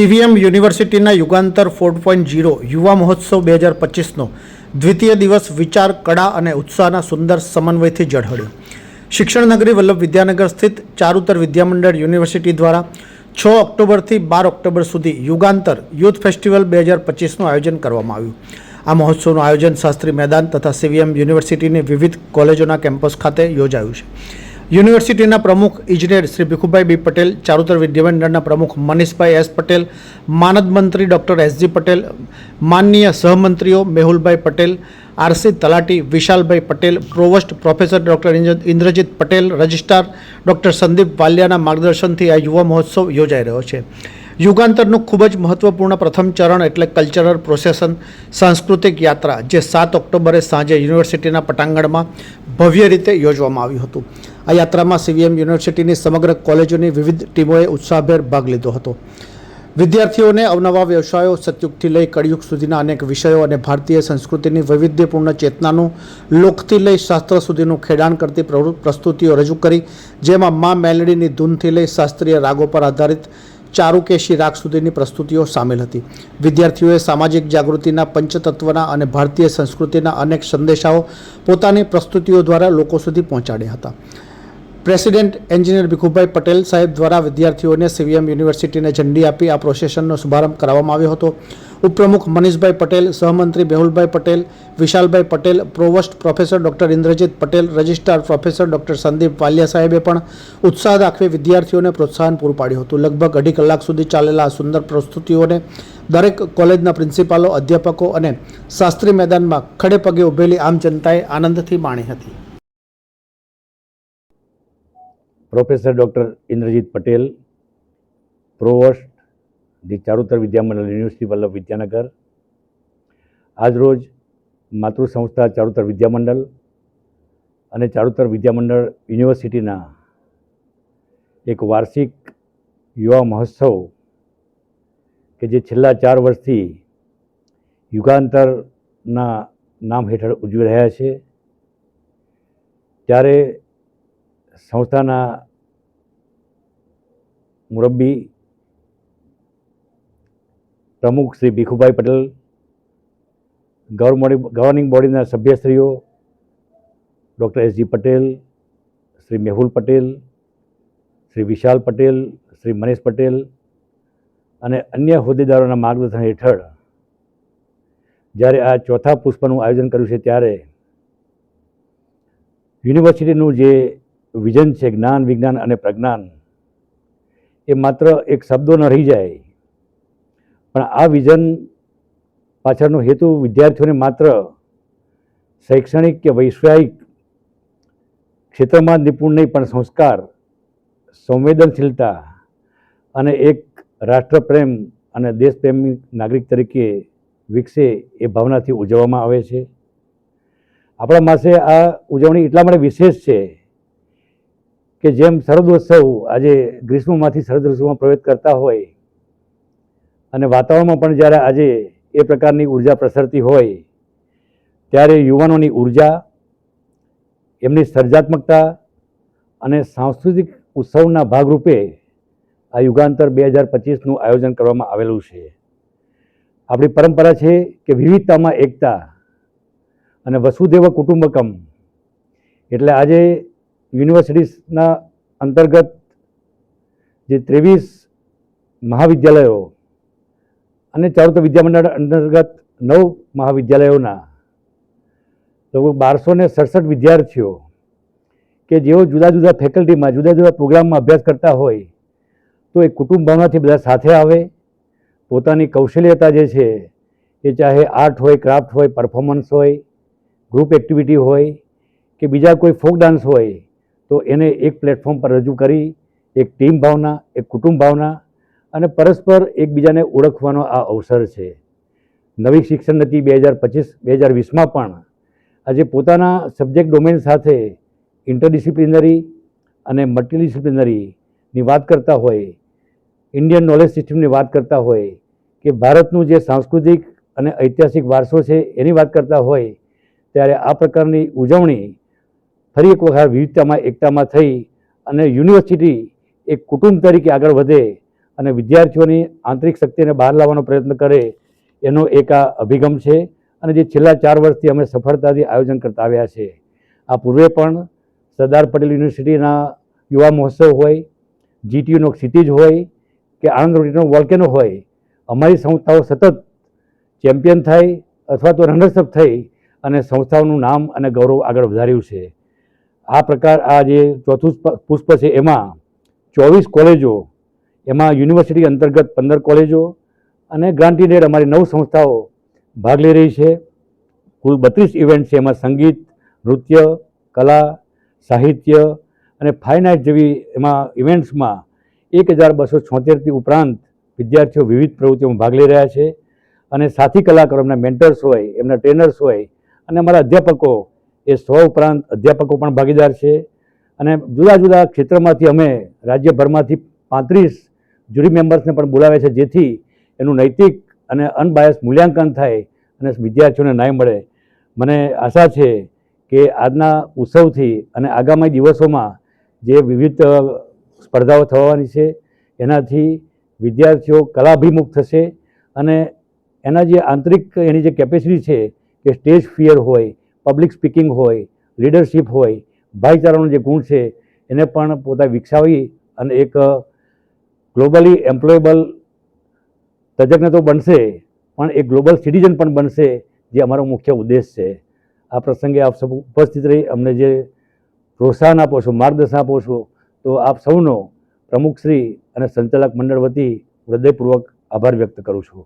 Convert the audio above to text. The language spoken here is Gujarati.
સીવીએમ યુનિવર્સિટીના યુગાંતર ફોર પોઈન્ટ જીરો યુવા મહોત્સવ બે હજાર પચીસનો દ્વિતીય દિવસ વિચાર, કળા અને ઉત્સાહના સુંદર સમન્વયથી ઝળહળ્યો. શિક્ષણ નગરી વલ્લભ વિદ્યાનગર સ્થિત ચારુતર વિદ્યામંડળ યુનિવર્સિટી દ્વારા છ ઓક્ટોબરથી બાર ઓક્ટોબર સુધી યુગાંતર યુથ ફેસ્ટિવલ બે હજાર પચીસનું આયોજન કરવામાં આવ્યું. આ મહોત્સવનું આયોજન શાસ્ત્રી મેદાન તથા સીવીએમ યુનિવર્સિટીની વિવિધ કોલેજોના કેમ્પસ ખાતે યોજાયું છે. યુનિવર્સિટીના પ્રમુખ ઇજનેર શ્રી ભીખુભાઈ બી પટેલ, ચારુતર વિદ્યામંડળના પ્રમુખ મનીષભાઈ એસ પટેલ, માનદ મંત્રી ડૉક્ટર એસજી પટેલ, માનનીય સહમંત્રીઓ મેહુલભાઈ પટેલ, આરસી તલાટી વિશાલભાઈ Patel, provost professor doctor Indrajit Patel, registrar doctor Sandeep વાલિયાના માર્ગદર્શનથી આ યુવા મહોત્સવ યોજાઈ રહ્યો છે. યુગાંતરનું ખૂબ જ મહત્વપૂર્ણ પ્રથમ ચરણ એટલે કલ્ચરલ પ્રોસેસન સાંસ્કૃતિક યાત્રા, જે સાત ઓક્ટોબરે સાંજે યુનિવર્સિટીના પટાંગણમાં ભવ્ય રીતે યોજવામાં આવ્યું હતું. આ યાત્રામાં સીવીએમ યુનિવર્સિટીની સમગ્ર કોલેજોની વિવિધ ટીમોએ ઉત્સાહભેર ભાગ લીધો હતો. વિદ્યાર્થીઓને અવનવા વ્યવસાયો, સતયુગથી લઈ કળયુગ સુધીના અનેક વિષયો અને ભારતીય સંસ્કૃતિની વૈવિધ્યપૂર્ણ ચેતનાનું લોકથી લઈ શાસ્ત્ર સુધીનું ખેડાણ કરતી પ્રસ્તુતિઓ રજૂ કરી, જેમાં મા મેલડીની ધૂનથી લઈ શાસ્ત્રીય રાગો પર આધારિત ચારુકેશી રાગ સુધીની પ્રસ્તુતિઓ સામેલ હતી. વિદ્યાર્થીઓએ સામાજિક જાગૃતિના પંચતત્વના અને ભારતીય સંસ્કૃતિના અનેક સંદેશાઓ પોતાની પ્રસ્તુતિઓ દ્વારા લોકો સુધી પહોંચાડ્યા હતા. પ્રેસિડેન્ટ એન્જિનિયર ભીખુભાઈ પટેલ સાહેબ દ્વારા વિદ્યાર્થીઓને સીવીએમ યુનિવર્સિટીને ઝંડી આપી આ પ્રોસેશનનો શુભારંભ કરાવવામાં આવ્યો હતો. ઉપપ્રમુખ મનીષભાઈ પટેલ, સહમંત્રી મેહુલભાઈ પટેલ, વિશાલભાઈ Patel provost professor doctor Indrajit Patel registrar professor doctor Sandeep Walia સાહેબે પણ ઉત્સાહ દાખવી વિદ્યાર્થીઓને પ્રોત્સાહન પૂરું પાડ્યું હતું. લગભગ અઢી કલાક સુધી ચાલેલા આ સુંદર પ્રસ્તુતિઓને દરેક કોલેજના પ્રિન્સિપાલો, અધ્યાપકો અને શાસ્ત્રી મેદાનમાં ખડે પગે ઊભેલી આમ જનતાએ આનંદથી માણી હતી. Professor doctor Indrajit Patel, provost the Charutar Vidyamandal university Vallabh Vidyanagar, આજરોજ માતૃ સંસ્થા ચારુતર વિદ્યામંડળ અને ચારુતર વિદ્યામંડળ યુનિવર્સિટીના એક વાર્ષિક યુવા મહોત્સવ કે જે છેલ્લા ચાર વર્ષથી યુગાંતરના નામ હેઠળ ઉજવી રહ્યા છે. ત્યારે સંસ્થાના મુરબ્બી પ્રમુખ શ્રી ભીખુભાઈ પટેલ ગવર્નિંગ બોડીના સભ્યશ્રીઓ ડૉક્ટર એસજી પટેલ, શ્રી મેહુલ પટેલ, શ્રી વિશાલ પટેલ, શ્રી મનીષ પટેલ અને અન્ય હોદ્દેદારોના માર્ગદર્શન હેઠળ જ્યારે આ ચોથા પુષ્પનું આયોજન કર્યું છે ત્યારે યુનિવર્સિટીનું જે વિઝન છે, જ્ઞાન, વિજ્ઞાન અને પ્રજ્ઞાન, એ માત્ર એક શબ્દો ન રહી જાય. પણ આ વિઝન પાછળનો હેતુ વિદ્યાર્થીઓને માત્ર શૈક્ષણિક કે વૈશ્વિક ક્ષેત્રમાં નિપુણ નહીં, પણ સંસ્કાર, સંવેદનશીલતા અને એક રાષ્ટ્રપ્રેમ અને દેશપ્રેમી નાગરિક તરીકે વિકસે એ ભાવનાથી ઉજવવામાં આવે છે. આપણા પાસે આ ઉજવણી એટલા માટે વિશેષ છે કે જેમ શરદોત્સવ આજે ગ્રીષ્મમાંથી શરદ ઋતુમાં પ્રવેશ કરતા હોય અને વાતાવરણમાં પણ જ્યારે આજે એ પ્રકારની ઊર્જા પ્રસરતી હોય, ત્યારે યુવાનોની ઊર્જા, એમની સર્જાત્મકતા અને સાંસ્કૃતિક ઉત્સવના ભાગરૂપે આ યુગાંતર બે હજાર પચીસનું આયોજન કરવામાં આવેલું છે. આપણી પરંપરા છે કે વિવિધતામાં એકતા અને વસુદેવ કુટુંબકમ. એટલે આજે યુનિવર્સિટીઝના અંતર્ગત જે ત્રેવીસ મહાવિદ્યાલયો અને ચારુતર વિદ્યામંડળ અંતર્ગત નવ મહાવિદ્યાલયોના, લગભગ બારસો ને સડસઠ વિદ્યાર્થીઓ કે જેઓ જુદા જુદા ફેકલ્ટીમાં, જુદા જુદા પ્રોગ્રામમાં અભ્યાસ કરતા હોય, તો એ કુટુંબ ભાવનાથી બધા સાથે આવે. પોતાની કૌશલ્યતા જે છે, એ ચાહે આર્ટ હોય, ક્રાફ્ટ હોય, પરફોર્મન્સ હોય, ગ્રુપ એક્ટિવિટી હોય કે બીજા કોઈ ફોક ડાન્સ હોય તો એને એક પ્લેટફોર્મ પર રજૂ કરી, એક ટીમ ભાવના, એક કુટુંબ ભાવના અને પરસ્પર એકબીજાને ઓળખવાનો આ અવસર છે. નવી શિક્ષણ નીતિ બે હજાર પચીસ, બે હજાર વીસમાં પણ આજે પોતાના સબ્જેક્ટ ડોમેન સાથે ઇન્ટરડિસિપ્લિનરી અને મલ્ટીડિસિપ્લિનરીની વાત કરતા હોય ઇન્ડિયન નોલેજ સિસ્ટમની વાત કરતા હોય કે ભારતનું જે સાંસ્કૃતિક અને ઐતિહાસિક વારસો છે એની વાત કરતા હોય, ત્યારે આ પ્રકારની ઉજવણી ફરી એક વખત વિવિધતામાં, એકતામાં થઈ અને યુનિવર્સિટી એક કુટુંબ તરીકે આગળ વધે અને વિદ્યાર્થીઓની આંતરિક શક્તિને બહાર લાવવાનો પ્રયત્ન કરે, એનો એક આ અભિગમ છે. અને જે છેલ્લા ચાર વર્ષથી અમે સફળતાથી આયોજન કરતા આવ્યા છે. આ પૂર્વે પણ સરદાર પટેલ યુનિવર્સિટીના યુવા મહોત્સવ હોય, જીટીયુનો ક્ષિતિજ હોય કે આણંદ રોટીનો વોલ્કેનો હોય, અમારી સંસ્થાઓ સતત ચેમ્પિયન થાય અથવા તો રનર્સઅપ થઈ અને સંસ્થાઓનું નામ અને ગૌરવ આગળ વધાર્યું છે. આ પ્રકાર આ જે ચોથું પુષ્પ છે એમાં ચોવીસ કોલેજો, એમાં યુનિવર્સિટી અંતર્ગત પંદર કોલેજો અને ગ્રાન્ટીડેડ અમારી નવ સંસ્થાઓ ભાગ લઈ રહી છે. કુલ બત્રીસ ઇવેન્ટ છે એમાં સંગીત, નૃત્ય, કલા, સાહિત્ય અને ફાઇન આર્ટ જેવી એમાં ઇવેન્ટ્સમાં એક હજાર બસો છોતેરથી ઉપરાંત વિદ્યાર્થીઓ વિવિધ પ્રવૃત્તિઓમાં ભાગ લઈ રહ્યા છે. અને સાથી કલાકારો એમના મેન્ટર્સ હોય, એમના ટ્રેનર્સ હોય અને અમારા અધ્યાપકો એ સો ઉપરાંત અધ્યાપકો પણ ભાગીદાર છે. અને જુદા જુદા ક્ષેત્રમાંથી અમે રાજ્યભરમાંથી પાંત્રીસ જ્યુરી મેમ્બર્સને પણ બોલાવે છે, જેથી એનું નૈતિક અને અનબાયસ મૂલ્યાંકન થાય અને વિદ્યાર્થીઓને ન્યાય મળે. મને આશા છે કે આજના ઉત્સવથી અને આગામી દિવસોમાં જે વિવિધ સ્પર્ધાઓ થવાની છે, એનાથી વિદ્યાર્થીઓ કલાભિમુખ થશે અને એના જે આંતરિક એની જે કેપેસિટી છે, કે સ્ટેજ ફિયર હોય પબ્લિક સ્પીકિંગ હોય લીડરશિપ હોય, ભાઈચારાનો જે ગુણ છે, એને પણ પોતા વિકસાવી અને એક ગ્લોબલી એમ્પ્લોયેબલ તજજ્ઞ તો બનશે, પણ એક ગ્લોબલ સિટીઝન પણ બનશે, જે અમારો મુખ્ય ઉદ્દેશ છે. આ પ્રસંગે આપ સૌ ઉપસ્થિત રહી, અમને જે પ્રોત્સાહન આપો છો, માર્ગદર્શન આપો છો, તો આપ સૌનો પ્રમુખશ્રી અને સંચાલક મંડળ વતી હૃદયપૂર્વક આભાર વ્યક્ત કરું છું.